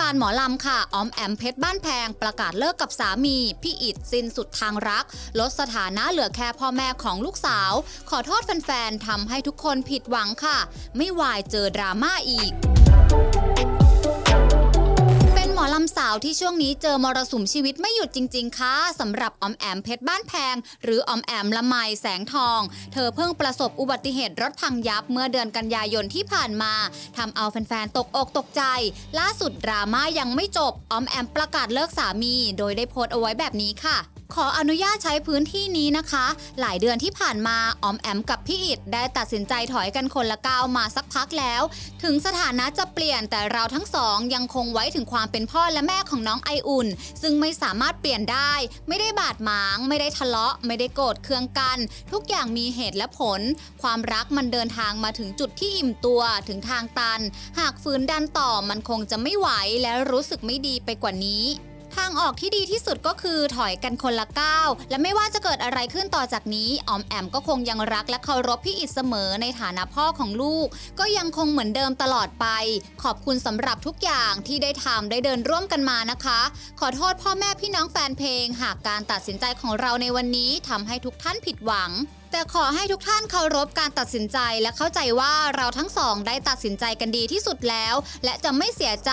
การหมอลำค่ะออมแอมเพชรบ้านแพงประกาศเลิกกับสามี พี่อิดสิ้นสุดทางรัก ลดสถานะเหลือแค่พ่อแม่ของลูกสาว ขอโทษแฟนๆทำให้ทุกคนผิดหวังค่ะ ไม่วายเจอดราม่าอีก อลำสาวที่ช่วงนี้เจอมรสุมชีวิตไม่หยุดจริง ๆ ค่ะสำหรับออมแอมเพชรบ้านแพง หรือออมแอมละไมแสงทอง เธอเพิ่งประสบอุบัติเหตุรถพังยับเมื่อเดือนกันยายนที่ผ่านมาทำเอาแฟนๆตกอกตกใจ ล่าสุดดราม่ายังไม่จบออมแอมประกาศเลิกสามี โดยได้โพสต์เอาไว้แบบนี้ค่ะ ขออนุญาตใช้พื้นที่นี้นะคะ หลายเดือนที่ผ่านมาออมแอมกับพี่อิดได้ตัดสินใจถอยกันคนละก้าวมาสักพักแล้ว ถึงสถานะจะเปลี่ยนแต่เราทั้งสอง ยังคงไว้ถึงความเป็นพ่อและแม่ของน้องไออุ่น ซึ่งไม่สามารถเปลี่ยนได้ ไม่ได้บาดหมาง ไม่ได้ทะเลาะ ไม่ได้โกรธเคืองกัน ทุกอย่างมีเหตุและผล ความรักมันเดินทางมาถึงจุดที่อิ่มตัวถึงทางตัน หากฝืนดันต่อมันคงจะไม่ไหวและรู้สึกไม่ดีไปกว่านี้ ทางออกที่ดีที่สุดก็คือถอยกันคนละก้าว และไม่ว่าจะเกิดอะไรขึ้นต่อจากนี้ออมแอมก็คงยังรักและเคารพพี่อิดเสมอในฐานะพ่อของลูก ก็ยังคงเหมือนเดิมตลอดไป ขอบคุณสำหรับทุกอย่างที่ได้ทำได้เดินร่วมกันมานะคะ ขอโทษพ่อแม่พี่น้องแฟนเพลง หากการตัดสินใจของเราในวันนี้ทำให้ทุกท่านผิดหวัง แต่ขอให้ทุกท่านเคารพการตัดสินใจและเข้าใจว่าเราทั้งสองได้ตัดสินใจกันดีที่สุดแล้ว และจะไม่เสียใจ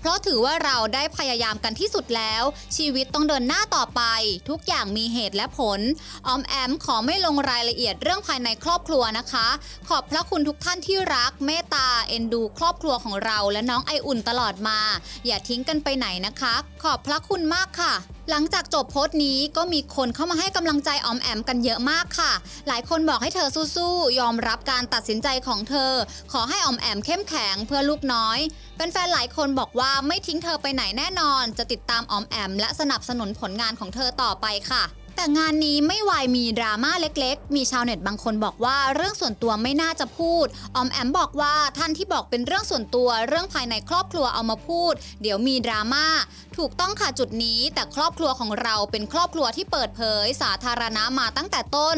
เพราะถือว่าเราได้พยายามกันที่สุดแล้ว ชีวิตต้องเดินหน้าต่อไป ทุกอย่างมีเหตุและผลออมแอมขอไม่ลงรายละเอียดเรื่องภายในครอบครัวนะคะ ขอบพระคุณทุกท่านที่รักเมตตาเอ็นดูครอบครัวของเราและน้องไออุ่นตลอดมา อย่าทิ้งกันไปไหนนะคะ ขอบพระคุณมากค่ะ หลังจากจบโพสต์นี้ก็มีคนเข้ามาให้กำลังใจออมแอมกันเยอะมากค่ะ หลายคนบอกให้เธอสู้ๆ ยอมรับการตัดสินใจของเธอ ขอให้ออมแอมเข้มแข็งเพื่อลูกน้อยแฟนๆหลายคนบอกว่าไม่ทิ้งเธอไปไหนแน่นอน จะติดตามออมแอม และสนับสนุนผลงานของเธอต่อไปค่ะ แต่งานนี้ไม่วายมีดราม่าเล็ก ๆ มีชาวเน็ตบางคนบอกว่าเรื่องส่วนตัวไม่น่าจะพูด ออมแอมบอกว่าท่านที่บอกเป็นเรื่องส่วนตัวเรื่องภายในครอบครัวเอามาพูด เดี๋ยวมีดราม่าถูกต้องค่ะจุดนี้ แต่ครอบครัวของเราเป็นครอบครัวที่เปิดเผย สาธารณะมาตั้งแต่ต้น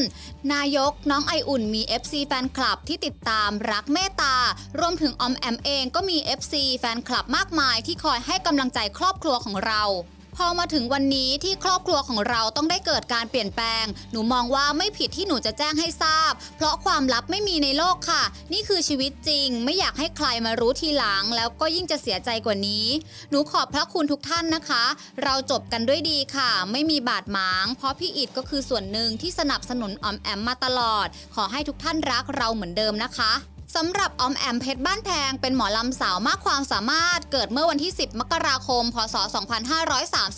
นายกน้องไออุ่นมี FC แฟนคลับที่ติดตามรักเมตตารวมถึงออมแอมเองก็มี FC แฟนคลับมากมายที่คอยให้กำลังใจครอบครัวของเรา พอมาถึงวันนี้ที่ครอบครัวของเราต้องได้เกิดการเปลี่ยนแปลง หนูมองว่าไม่ผิดที่หนูจะแจ้งให้ทราบ เพราะความลับไม่มีในโลกค่ะ นี่คือชีวิตจริง ไม่อยากให้ใครมารู้ทีหลัง แล้วก็ยิ่งจะเสียใจกว่านี้ หนูขอบพระคุณทุกท่านนะคะ เราจบกันด้วยดีค่ะ ไม่มีบาดหมาง เพราะพี่อิดก็คือส่วนหนึ่งที่สนับสนุนออมแอมมาตลอด ขอให้ทุกท่านรักเราเหมือนเดิมนะคะ สำหรับออมแอมเพชรบ้านแพงเป็นหมอลำสาวมากความสามารถเกิดเมื่อวันที่ 10 มกราคม พศ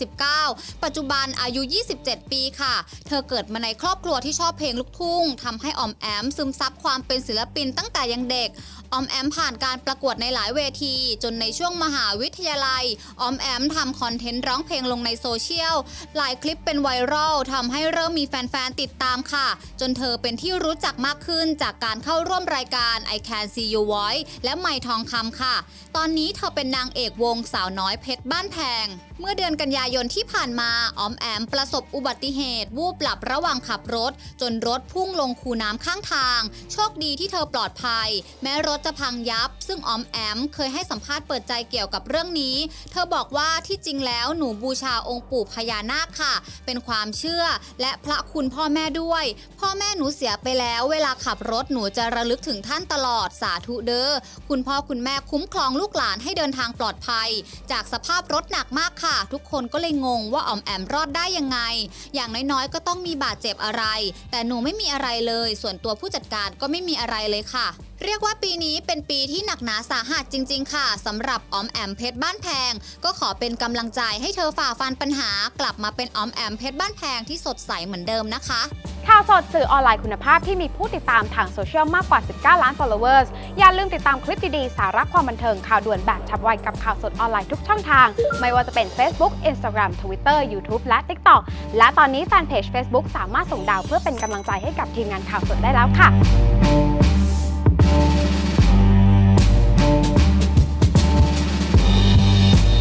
2539 ปัจจุบันอายุ 27 ปีค่ะ เธอเกิดมาในครอบครัวที่ชอบเพลงลูกทุ่งทำให้ออมแอมซึมซับความเป็นศิลปินตั้งแต่ยังเด็ก ออมแอมผ่านการประกวดในหลายเวที จนในช่วงมหาวิทยาลัย ออมแอมทำคอนเทนต์ร้องเพลงลงในโซเชียล หลายคลิปเป็นไวรัลทำให้เริ่มมีแฟนๆ ติดตามค่ะ จนเธอเป็นที่รู้จักมากขึ้นจากการเข้าร่วมรายการ I Can See You Voice และไม่ทองคำค่ะ ตอนนี้เธอเป็นนางเอกวงสาวน้อยเพชรบ้านแพง เมื่อเดือนกันยายนที่ผ่านมาออมแอมประสบอุบัติเหตุ วูบหลับระหว่างขับรถ จนรถพุ่งลงคูน้ำข้างทาง โชคดีที่เธอปลอดภัย แม้รถจะพังยับ ซึ่งออมแอมเคยให้สัมภาษณ์เปิดใจเกี่ยวกับเรื่องนี้ เธอบอกว่าที่จริงแล้วหนูบูชาองค์ปู่พญานาคค่ะ เป็นความเชื่อและพระคุณพ่อแม่ด้วย พ่อแม่หนูเสียไปแล้วเวลาขับรถหนูจะระลึกถึงท่านตลอดสาธุเด้อคุณพ่อคุณแม่คุ้มครองลูกหลานให้เดินทางปลอดภัย จากสภาพรถหนักมากค่ะ ทุกคนก็เลยงงว่าออมแอมรอดได้ยังไง อย่างน้อยๆ ก็ต้องมีบาดเจ็บอะไร แต่หนูไม่มีอะไรเลย ส่วนตัวผู้จัดการก็ไม่มีอะไรเลยค่ะ เรียกว่าปีนี้เป็นปีที่หนักหนาสาหัสจริง ๆ ค่ะสำหรับออมแอมเพชรบ้านแพง ก็ขอเป็นกำลังใจให้เธอฝ่าฟันปัญหา กลับมาเป็นออมแอมเพชรบ้านแพงที่สดใสเหมือนเดิมนะคะข่าวสดสื่อออนไลน์คุณภาพที่มีผู้ติดตามทางโซเชียลมากกว่า 19 ล้าน followers อย่าลืมติดตามคลิปดีๆ สาระความบันเทิงข่าวด่วนแบบฉับไวกับข่าวสดออนไลน์ทุกช่องทาง ไม่ว่าจะเป็น Facebook Instagram Twitter YouTube และ TikTok และตอนนี้แฟนเพจ Facebook สามารถส่งดาวเพื่อเป็นกำลังใจให้กับทีมงานข่าวสดได้แล้วค่ะ